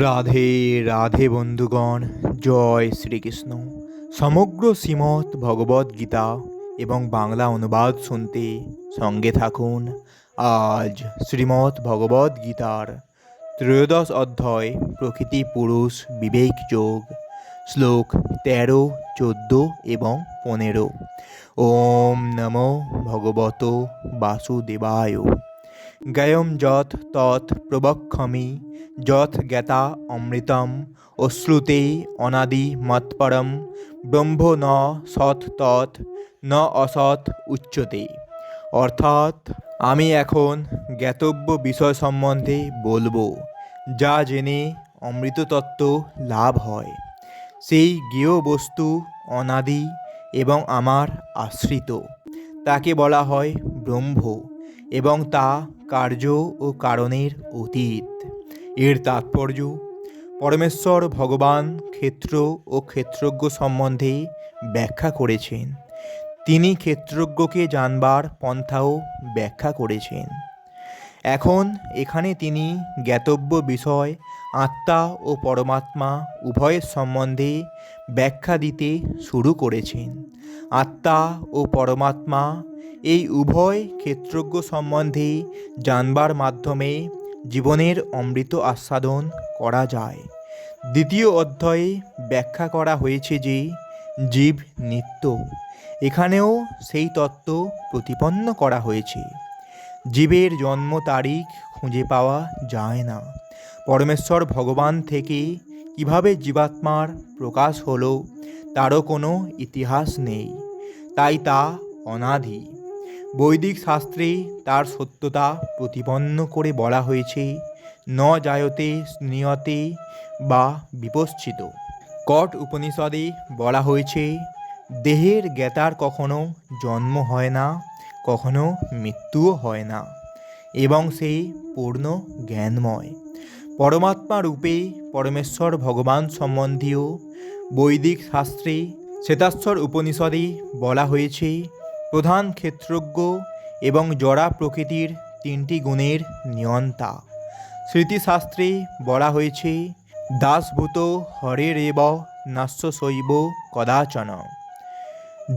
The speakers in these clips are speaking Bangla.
রাধে রাধে বন্ধুগণ, জয় শ্রীকৃষ্ণ। সমগ্র শ্রীমৎ ভগবদ গীতা এবং বাংলা অনুবাদ শুনতে সঙ্গে থাকুন আজ শ্রীমৎ ভগবদ গীতার ত্রয়োদশ অধ্যায়, প্রকৃতি পুরুষ বিবেক যোগ, শ্লোক তেরো, চোদ্দ এবং পনেরো। ওম নমো ভগবত বাসুদেবায়। গয়ম যৎ তৎ প্রবক্ষমি যৎ জ্ঞাতা অমৃতম, অশ্রুতে অনাদি মৎপরম, ব্রহ্ম ন সৎ তৎ, ন অসৎ উচ্চতে। অর্থাৎ আমি এখন জ্ঞাতব্য বিষয় সম্বন্ধে বলব, যা জেনে অমৃততত্ত্ব লাভ হয়। সেই জ্ঞেয় বস্তু অনাদি এবং আমার আশ্রিত, তাকে বলা হয় ব্রহ্ম এবং তা কার্য ও কারণের অতীত। এর তাৎপর্য? পরমেশ্বর ভগবান ক্ষেত্র ও ক্ষেত্রজ্ঞ সম্বন্ধে ব্যাখ্যা করেছেন। তিনি ক্ষেত্রজ্ঞকে জানবার পন্থাও ব্যাখ্যা করেছেন। এখন এখানে তিনি জ্ঞাতব্য বিষয় আত্মা ও পরমাত্মা উভয়ের সম্বন্ধে ব্যাখ্যা দিতে শুরু করেছেন। আত্মা ও পরমাত্মা এই উভয় ক্ষেত্রজ্ঞ সম্বন্ধে জানবার মাধ্যমে জীবনের অমৃত আস্বাদন করা যায়। দ্বিতীয় অধ্যায়ে ব্যাখ্যা করা হয়েছে যে জীব নিত্য। এখানেও সেই তত্ত্ব প্রতিপন্ন করা হয়েছে। জীবের জন্ম তারিখ খুঁজে পাওয়া যায় না। পরমেশ্বর ভগবান থেকে কীভাবে জীবাত্মার প্রকাশ হলো, তারও কোনো ইতিহাস নেই। তাই তা অনাদি। বৈদিক শাস্ত্রে তার সত্যতা প্রতিপন্ন করে বলা হয়েছে, ন জায়তে স্নিয়তে বা বিপশ্চিত। কট উপনিষদে বলা হয়েছে, দেহের জ্ঞাতার কখনো জন্ম হয় না, কখনো মৃত্যুও হয় না, এবং সে পূর্ণ জ্ঞানময়। পরমাত্মা রূপে পরমেশ্বর ভগবান সম্বন্ধীয় বৈদিক শাস্ত্রে শ্বেতাশ্বর উপনিষদে বলা হয়েছে প্রধান ক্ষেত্রজ্ঞ এবং জড়া প্রকৃতির তিনটি গুণের নিয়ন্তা। স্মৃতিশাস্ত্রে বলা হয়েছে, দাসভূত হরেরেব নাস্য শৈব কদাচন।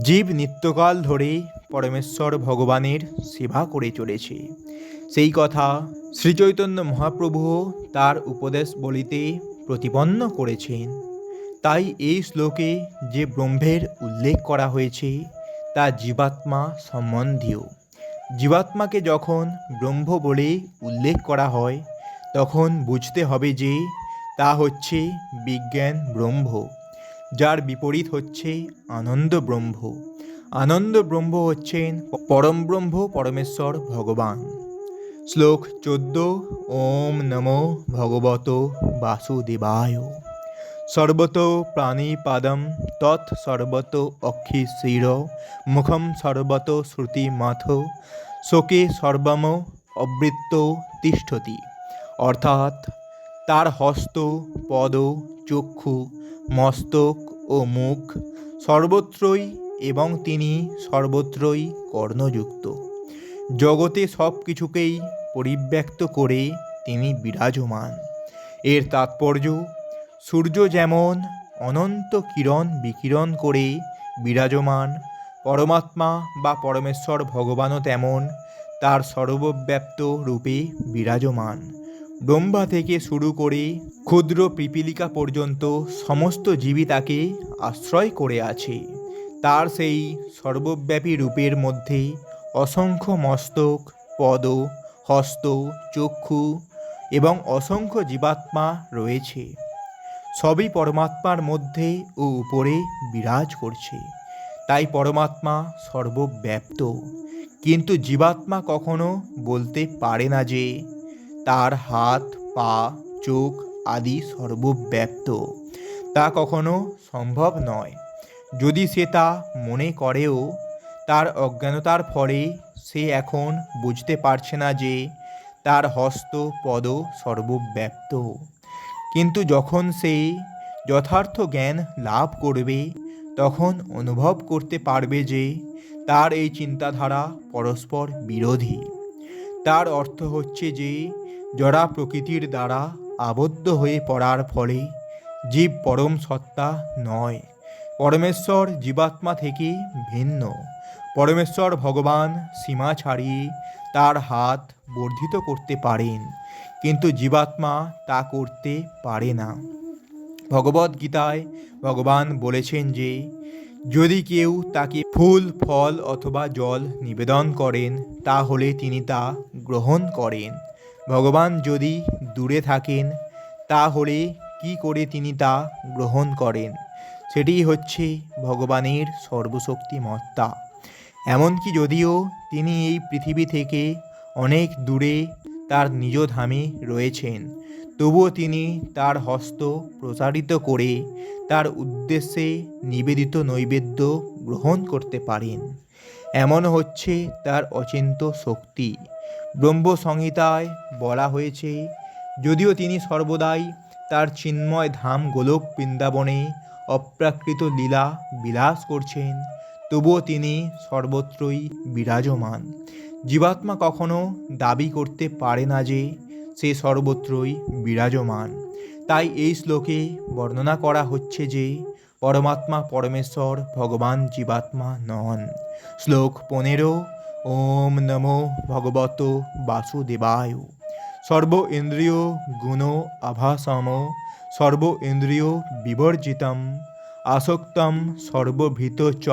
জীব নিত্যকাল ধরে পরমেশ্বর ভগবানের সেবা করে চলেছে। সেই কথা শ্রীচৈতন্য মহাপ্রভু তার উপদেশ বলিতে প্রতিপন্ন করেছেন। তাই এই শ্লোকে যে ব্রহ্মের উল্লেখ করা হয়েছে তা জীবাত্মা সম্বন্ধীয়। জীবাত্মাকে যখন ব্রহ্ম বলে উল্লেখ করা হয়, তখন বুঝতে হবে যে তা হচ্ছে বিজ্ঞান ব্রহ্ম, যার বিপরীত হচ্ছে আনন্দ ব্রহ্ম। আনন্দ ব্রহ্ম হচ্ছেন পরম ব্রহ্ম, পরমেশ্বর ভগবান। শ্লোক চোদ্দ, ওম নমো ভগবত বাসুদেবায়। সর্বত প্রাণীপাদম তৎ সর্বত অক্ষি শির মুখম সর্বত শ্রুতি মাথ শোকে সর্বম অবৃত্ত তিষ্ঠতি। অর্থাৎ তার হস্ত, পদ, চক্ষু, মস্তক ও মুখ সর্বত্রই এবং তিনি সর্বত্রই কর্ণযুক্ত। জগতে সব কিছুকেই পরিব্যক্ত করে তিনি বিরাজমান। এর তাৎপর্য সূর্য যেমন অনন্ত কিরণ বিকিরণ করে বিরাজমান, পরমাত্মা বা পরমেশ্বর ভগবানও তেমন, তার সর্বব্যাপ্ত রূপে বিরাজমান। ব্রহ্মা থেকে শুরু করে ক্ষুদ্র পিপিলিকা পর্যন্ত সমস্ত জীবী তাকে আশ্রয় করে আছে। তার সেই সর্বব্যাপী রূপের মধ্যে অসংখ্য মস্তক, পদ, হস্ত, চক্ষু এবং অসংখ্য জীবাত্মা রয়েছে। সবই পরমাত্মার মধ্যে ও উপরে বিরাজ করছে। তাই পরমাত্মা সর্বব্যাপ্ত। কিন্তু জীবাত্মা কখনো বলতে পারে না যে তার হাত, পা, চোখ আদি সর্বব্যাপ্ত। তা কখনো সম্ভব নয়। যদি সে তা মনে করেও, তার অজ্ঞানতার ফলে সে এখন বুঝতে পারছে না যে তার হস্ত পদ সর্বব্যাপ্ত। কিন্তু যখন সে যথার্থ জ্ঞান লাভ করবে, তখন অনুভব করতে পারবে যে তার এই চিন্তাধারা পরস্পর বিরোধী। তার অর্থ হচ্ছে যে জড়া প্রকৃতির দ্বারা আবদ্ধ হয়ে পড়ার ফলে জীব পরম সত্তা নয়, পরমেশ্বর জীবাত্মা থেকে ভিন্ন। পরমেশ্বর ভগবান সীমা ছাড়িয়ে তার হাত বর্ধিত করতে পারেন। কিন্তু জীবাত্মা তা করতে পারে না। ভগবদ গীতায় ভগবান বলেছেন যে, যদি কেউ তাকে ফুল, ফল অথবা জল নিবেদন করেন, তাহলে তিনি তা গ্রহণ করেন। ভগবান যদি দূরে থাকেন, তাহলে কি করে তিনি তা গ্রহণ করেন? সেটি হচ্ছে ভগবানের সর্বশক্তিমত্তা। এমনকি যদিও তিনি এই পৃথিবী থেকে অনেক দূরে তার নিজ ধামে রয়েছেন। তবুও তিনি তার হস্ত প্রসারিত করে তার উদ্দেশ্যে নিবেদিত নৈবেদ্য গ্রহণ করতে পারেন। এমন হচ্ছে তার অচিন্ত শক্তি। ব্রহ্ম সংহিতায় বলা হয়েছে, যদিও তিনি সর্বদাই তার চিন্ময় ধাম গোলক বৃন্দাবনে অপ্রাকৃত লীলা বিলাস করছেন, তবুও তিনি সর্বত্রই বিরাজমান। জীবাত্মা কখনো দাবি করতে পারে না যে সে সর্বত্রই বিরাজমান। তাই এই শ্লোকে বর্ণনা করা হচ্ছে যে পরমাত্মা পরমেশ্বর ভগবান জীবাত্মা নন। শ্লোক পনেরো, ওম নমো ভগবত বাসুদেবায়। সর্ব ইন্দ্রিয় গুণ আভাসম, সর্ব ইন্দ্রিয় বিবর্জিতম, আসক্তম সর্বভীত চ,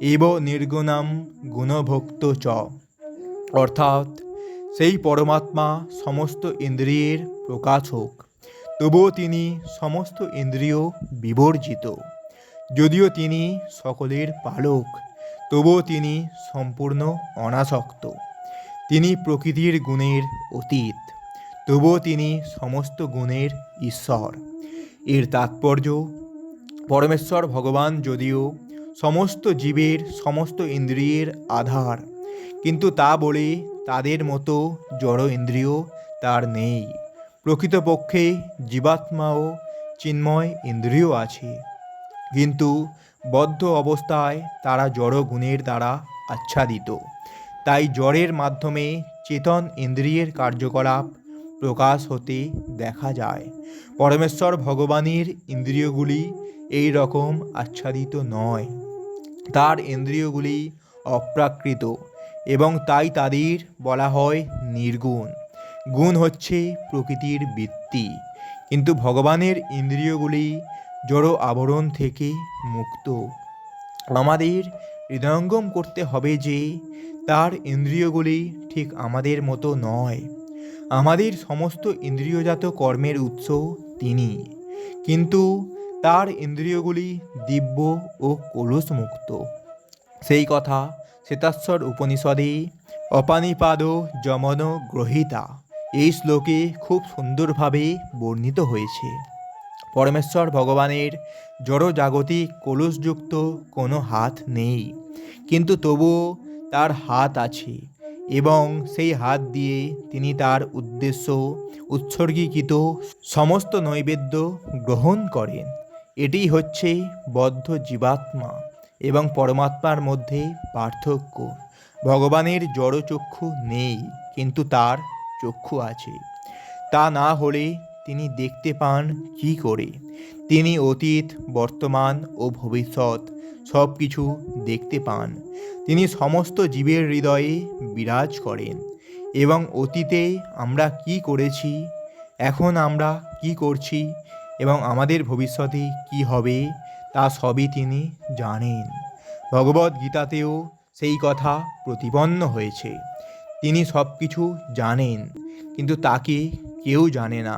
এব নির্গুণম গুণভোক্ত চ। অর্থাৎ সেই পরমাত্মা সমস্ত ইন্দ্রিয়ের প্রকাশক তবুও তিনি সমস্ত ইন্দ্রিয় বিবর্জিত। যদিও তিনি সকলের পালক, তবুও তিনি সম্পূর্ণ অনাসক্ত। তিনি প্রকৃতির গুণের অতীত, তবুও তিনি সমস্ত গুণের ঈশ্বর। এর তাৎপর্য, পরমেশ্বর ভগবান যদিও সমস্ত জীবের সমস্ত ইন্দ্রিয়ের আধার কিন্তু তা বলে তাদের মতো জড় ইন্দ্রিয় তার নেই। প্রকৃতপক্ষে জীবাত্মাও চিন্ময় ইন্দ্রিয় আছে। কিন্তু বদ্ধ অবস্থায় তারা জড় গুণের দ্বারা আচ্ছাদিত। তাই জড়ের মাধ্যমে চেতন ইন্দ্রিয়ের কার্যকলাপ প্রকাশ হতে দেখা যায়। পরমেশ্বর ভগবানের ইন্দ্রিয়গুলি এই রকম আচ্ছাদিত নয়। তার ইন্দ্রিয়গুলি অপ্রাকৃত। এবং তাই তাদের বলা হয় নির্গুণ। গুণ হচ্ছে প্রকৃতির বৃত্তি। কিন্তু ভগবানের ইন্দ্রিয়গুলি জড় আবরণ থেকে মুক্ত। আমাদের হৃদয়ঙ্গম করতে হবে যে তার ইন্দ্রিয়গুলি ঠিক আমাদের মতো নয়। আমাদের সমস্ত ইন্দ্রিয়জাত কর্মের উৎস তিনি। কিন্তু তার ইন্দ্রিয়গুলি দিব্য ও কলুষমুক্ত। সেই কথা শ্বেতাশ্বর উপনিষদে অপানিপাদ যমন গ্রহিতা এই শ্লোকে খুব সুন্দরভাবে বর্ণিত হয়েছে পরমেশ্বর ভগবানের জড়জাগতিক কলুষযুক্ত কোনো হাত নেই, কিন্তু তবুও তার হাত আছে এবং সেই হাত দিয়ে তিনি তার উদ্দেশ্য উৎসর্গীকৃত সমস্ত নৈবেদ্য গ্রহণ করেন। এটি হচ্ছে বদ্ধ জীবাত্মা। এবং পরমাত্মার মধ্যে পার্থক্য। ভগবানের জড়চক্ষু নেই, কিন্তু তার চক্ষু আছে। তা না হলে তিনি দেখতে পান কি করে? তিনি অতীত, বর্তমান ও ভবিষ্যৎ সব কিছু দেখতে পান। তিনি সমস্ত জীবের হৃদয়ে বিরাজ করেন। এবং অতীতে আমরা কি করেছি? এখন আমরা কি করছি? এবং আমাদের ভবিষ্যতে কি হবে? তা সবই তিনি জানেন। ভগবদ গীতাতেও সেই কথা প্রতিপন্ন হয়েছে। তিনি সব কিছু জানেন, কিন্তু তাকে কেউ জানে না।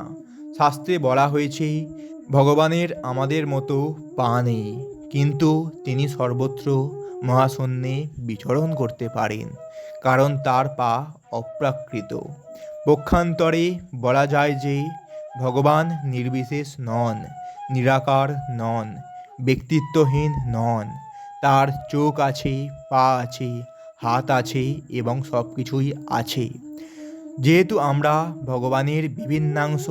শাস্ত্রে বলা হয়েছে, ভগবানের আমাদের মতো পা নেই, কিন্তু তিনি সর্বত্র মহাশূন্যে বিচরণ করতে পারেন, কারণ তার পা অপ্রাকৃত। পক্ষান্তরে বলা যায় যে, ভগবান নির্বিশেষ নন, নিরাকার নন ব্যক্তিত্বহীন নন। তার চোখ আছে, পা আছে, হাত আছে এবং সব কিছুই আছে। যেহেতু আমরা ভগবানের বিভিন্নাংশ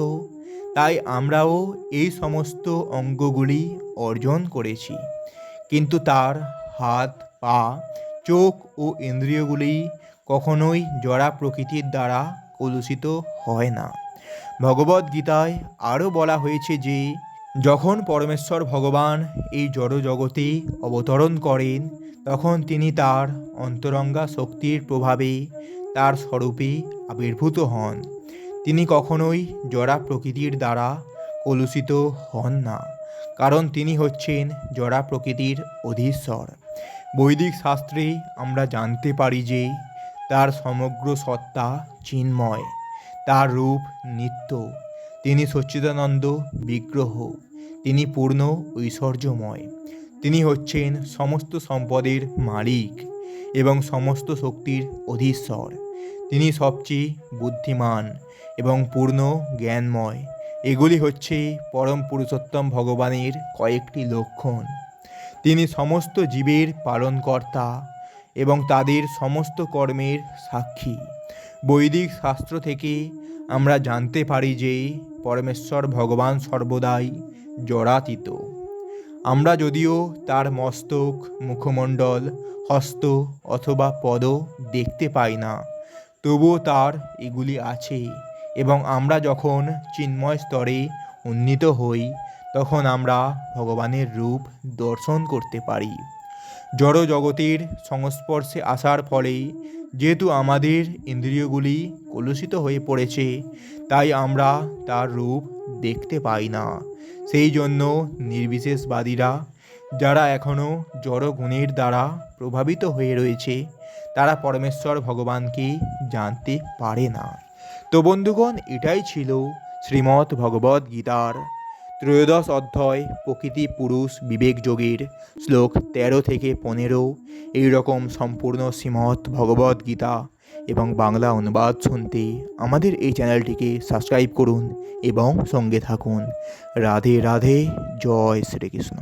তাই আমরাও এই সমস্ত অঙ্গগুলি অর্জন করেছি। কিন্তু তার হাত, পা, চোখ ও ইন্দ্রিয়গুলি কখনোই জড়া প্রকৃতির দ্বারা কলুষিত হয় না। ভগবদ্গীতায় আরও বলা হয়েছে যে যখন পরমেশ্বর ভগবান এই জড় জগতে অবতরণ করেন, তখন তিনি তার অন্তরঙ্গা শক্তির প্রভাবে তার স্বরূপে আবির্ভূত হন। তিনি কখনোই জড়া প্রকৃতির দ্বারা কলুষিত হন না, কারণ তিনি হচ্ছেন জড়া প্রকৃতির অধীশ্বর। বৈদিক শাস্ত্রে আমরা জানতে পারি যে, তার সমগ্র সত্তা চিন্ময়, তার রূপ নিত্য। তিনি সচ্চিদানন্দ, বিগ্রহ, তিনি পূর্ণ ঐশ্বর্যময়। তিনি হচ্ছেন সমস্ত সম্পদের মালিক এবং সমস্ত শক্তির অধীশ্বর। তিনি সবচেয়ে বুদ্ধিমান এবং পূর্ণ জ্ঞানময়। এগুলি হচ্ছে পরম পুরুষোত্তম ভগবানের কয়েকটি লক্ষণ। তিনি সমস্ত জীবের পালনকর্তা এবং তাদের সমস্ত কর্মের সাক্ষী। বৈদিক শাস্ত্র থেকে আমরা জানতে পারি যে পরমেশ্বর ভগবান সর্বদাই জড়াতীত আমরা যদিও তার মস্তক, মুখমণ্ডল, হস্ত অথবা পদ দেখতে পাই না, তবুও তার এগুলি আছে এবং আমরা যখন চিন্ময় স্তরে উন্নীত হই, তখন আমরা ভগবানের রূপ দর্শন করতে পারি। জড় জগতের সংস্পর্শে আসার ফলে যেহেতু আমাদের ইন্দ্রিয়গুলি কলুষিত হয়ে পড়েছে তাই আমরা তার রূপ দেখতে পাই না। সেই জন্য নির্বিশেষবাদীরা, যারা এখনও জড় গুণের দ্বারা প্রভাবিত হয়ে রয়েছে, তারা পরমেশ্বর ভগবানকে জানতে পারে না। তো বন্ধুগণ, এটাই ছিল শ্রীমৎ ভগবদ গীতার ত্রয়োদশ অধ্যায়, প্রকৃতি পুরুষ বিবেক যোগের শ্লোক তেরো থেকে পনেরো। এইরকম সম্পূর্ণ শ্রীমৎ ভগবদ গীতা এবং বাংলা অনুবাদ শুনতে আমাদের এই চ্যানেলটিকে সাবস্ক্রাইব করুন এবং সঙ্গে থাকুন। রাধে রাধে, জয় শ্রীকৃষ্ণ।